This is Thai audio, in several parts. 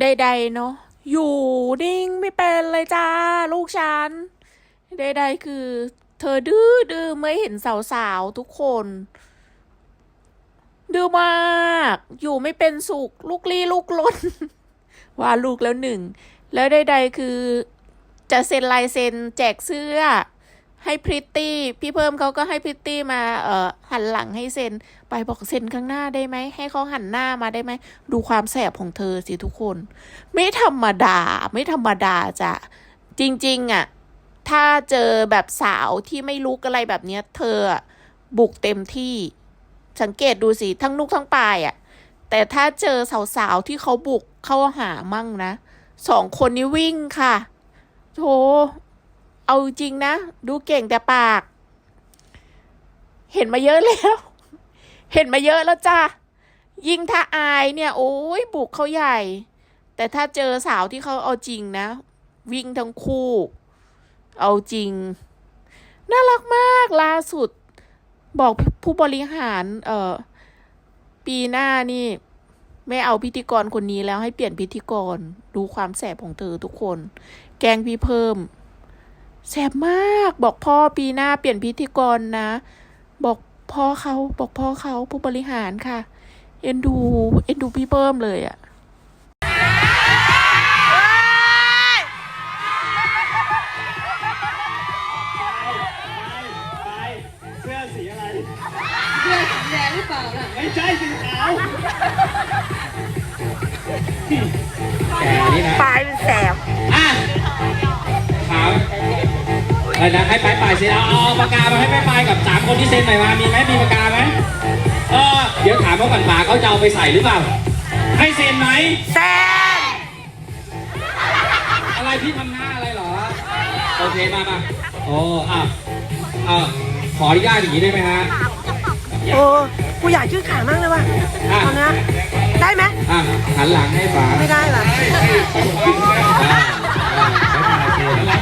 ใดๆเนาะอยู่นิ่งไม่เป็นเลยจ้า ลูกฉันใดๆคือ เธอดื้อดื้อไม่เห็นสาวๆทุกคน ดื้อมาก อยู่ไม่เป็นสุข ลูกลี้ลูกลนว่าลูกแล้วหนึ่ง แล้วใดๆคือ จะเซ็นลายเซ็นแจกเสื้อ ให้พริตตี้ พี่เพิ่มเขาก็ให้พริตตี้มาเอ่อหันหลังให้เซนไปบอกเซนข้างหน้าได้ไหมให้เขาหันหน้ามาได้ไหมดูความแสบของเธอสิทุกคน ไม่ธรรมดา ไม่ธรรมดาจ้ะจริง ๆอะถ้าเจอแบบสาวที่ไม่ลุกอะไรแบบเนี้ย เธอบุกเต็มที่ สังเกตดูสิทั้งนุกทั้งปลายอะ แต่ถ้าเจอสาวๆที่เขาบุกเข้าหามั่งนะสองคนนี้วิ่งค่ะโธ เอาจริงนะ ดูเก่งแต่ปาก เห็นมาเยอะแล้ว เห็นมาเยอะแล้วจ้ายิ่งถ้าอายเนี่ย โอ้ยบุกเขาใหญ่ แต่ถ้าเจอสาวที่เขาเอาจริงนะ วิ่งทั้งคู่ เอาจริง น่ารักมากล่าสุด บอกผู้บริหาร เออปีหน้านี่ ไม่เอาพิธีกรคนนี้แล้วให้เปลี่ยนพิธีกร ดูความแสบของเธอทุกคน แกงพี่เพิ่ม แสบมากบอกพ่อปีหน้าเปลี่ยนพิธีกรนะ บอกพ่อเขาบอกพ่อเขาผู้บริหารค่ะ เอ็นดูเอ็นดูพี่เพิ่มเลยอะไปเสื้อสีอะไร เสื้อสีแดงหรือเปล่าล่ะ ไม่ใช่สีขาวแกนี่นะปลายเป็นแส อะไรนะให้ไปไปเซ็นเอาเอาปากกามาให้ไปไปกับสามคนที่เซ็นหน่อยมามีไหมมีปากกาไหมเออเดี๋ยวถามว่าก่อนป่าเขาจะเอาไปใส่หรือเปล่า ให้เซ็นไหมแซมอะไรพี่ทำหน้าอะไรเหรอโอเคมามาโอ้อะอะขออนุญาตอย่างนี้ได้ไหมฮะโอ้กูอยากยืดขามากเลยว่ะอะตอนเนี้ยได้ไหมอะหันหลังให้ป๋าไม่ได้ว่ะ อ่า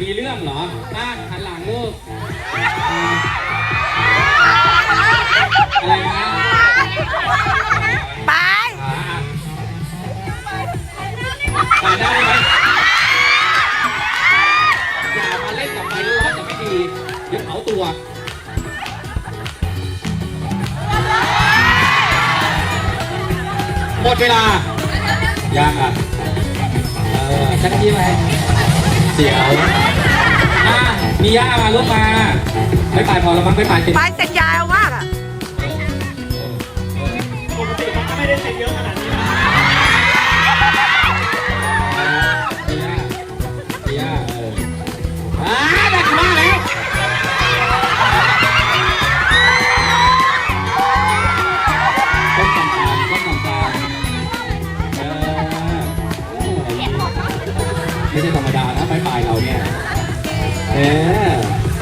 มีเรื่องเหรออะหันหลังลูกอ่าอะไรนะไปอ่าอ่าได้ไหมอย่ามาเล่นกับไฟร้อนจะไม่ดีเดี๋ยวเผาตัวหมดเวลายังอะ เออชักยิ้มไหม เสียวอะมีย่ามาลูกมาไม่ไปพอแล้วมั้งไม่ไปติดไปเสร็จยาวมากอะ ปกติมันก็ไม่ได้เซ็นเยอะขนาดนี้น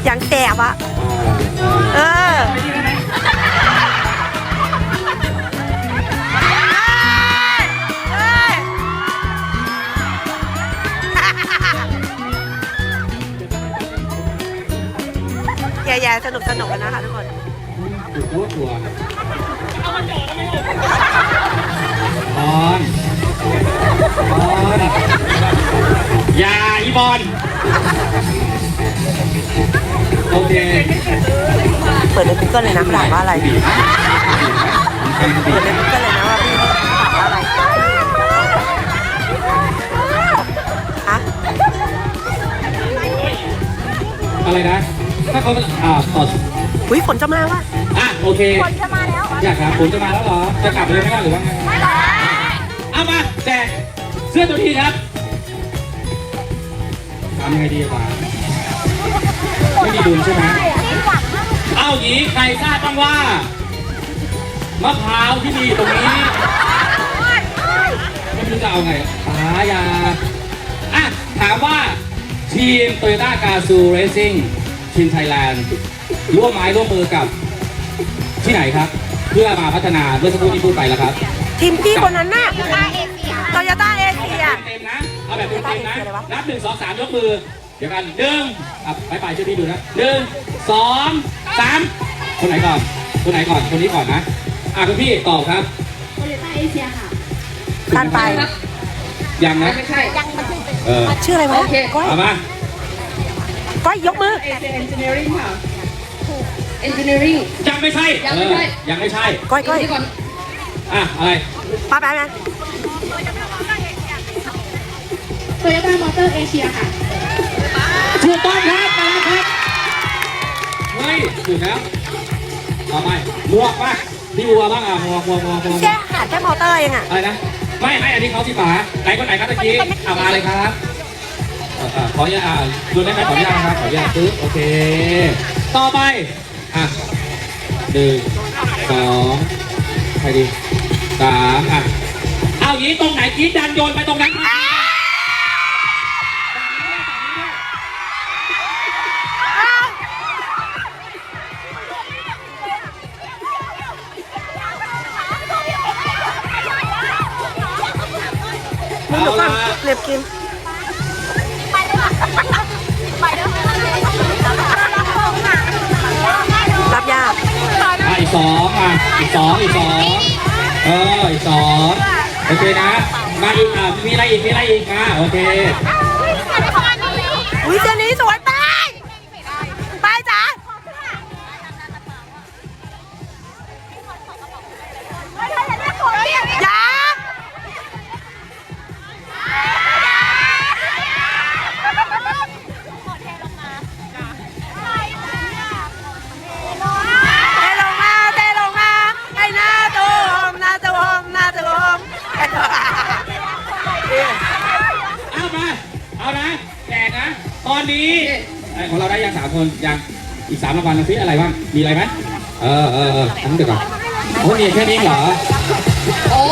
อย่างแสบอะเออแย่ๆสนุกสนุกกันนะคะทุกคนถูกตัวตัวบอลบอล อย่าอีบอลโอเคเปิดใน Google เลยนะเขาถามว่าอะไรเป็นบีเปิดใน Google เลยนะว่าพี่เขาถามว่าอะไรอะอะไรนะ ถ้าเขาอ่าต่ออุ้ยฝนจะมาว่ะอะโอเคฝนจะมาแล้วอยากครับฝนจะมาแล้วเหรอ จะกลับไปเลยไหมล่ะหรือว่าไง เอามาแจกเสื้อตัวทีครับ ทำยังไงดีกว่าไม่มีดุลใช่ไหมเอาอย่างนี้ใครทราบบ้างว่ามะพร้าวที่มีตรงนี้ไม่รู้จะเอาไงป้ายาอะถามว่าทีมโตโยต้ากาซูเรซิ่งทีมไทยแลนด์ร่วมไม้ร่วมมือกับที่ไหนครับ เพื่อมาพัฒนาเมื่อสักครู่ที่พูดไปแล้วครับ ทีมพี่คนนั้นน่ะ มยกมือ เดี๋ยวกันหนึ่งอะไปไปช่วยพี่ดูนะหนึ่งสองสามคนไหนก่อน คนไหนก่อน คนนี้ก่อนนะ อะคุณพี่ตอบครับโตโยต้าเอเชียค่ะตันไปครับยังนะ ไม่ใช่ เออชื่ออะไรวะโอเค ก้อยเอามา ก้อยยกมือ เอเชียเอนจิเนียริ่งค่ะ เอนจิเนียริ่งยังไม่ใช่ยังไม่ใช่ เออยังไม่ใช่ ก้อยก้อยนี่ก่อนอะ อะไร ไปไปไปโตโยต้ามอเตอร์เอเชียค่ะถู กต้องครับมาแล้วครับเฮ้ยถูกแล้วต่อไปหมวกป่ะพี่บัวบ้างอะหมวกหมวกหมวกหมวกแค่ขาดแค่มอเตอร์เองอะอะไรนะ ไม่ไม่อันนี้เขาที่ฝาไหนคนไหนครับตะกี้เอามาเลยครับเอ่อเอ่อขออนุญาตอ่าดูได้ไหมขออนุญาตนะครับขออนุญาตปึ๊บโอเค ต่อไปอะหนึ่งสองใครดีสามอะเอาอย่างนี้ตรงไหนกรีดดันโยนไปตรงนั้นครับ มึงหนูก่อนเหน็บกินรับยากอะอีกสองอะอีกสองอีกสองเอออีกสองโอเคนะ มาอีกอะมีอะไรอีกมีอะไรอีกอะโอเค อุ้ยเจนี้ีไอของเราได้ยังสามคนยังอีกสามรางวัลนะซิอะไรบ้างมีอะไรไหมเออเออเออทั้งเดือยวก่อนโอ้เนี่ยแค่นี้เหรอโอ้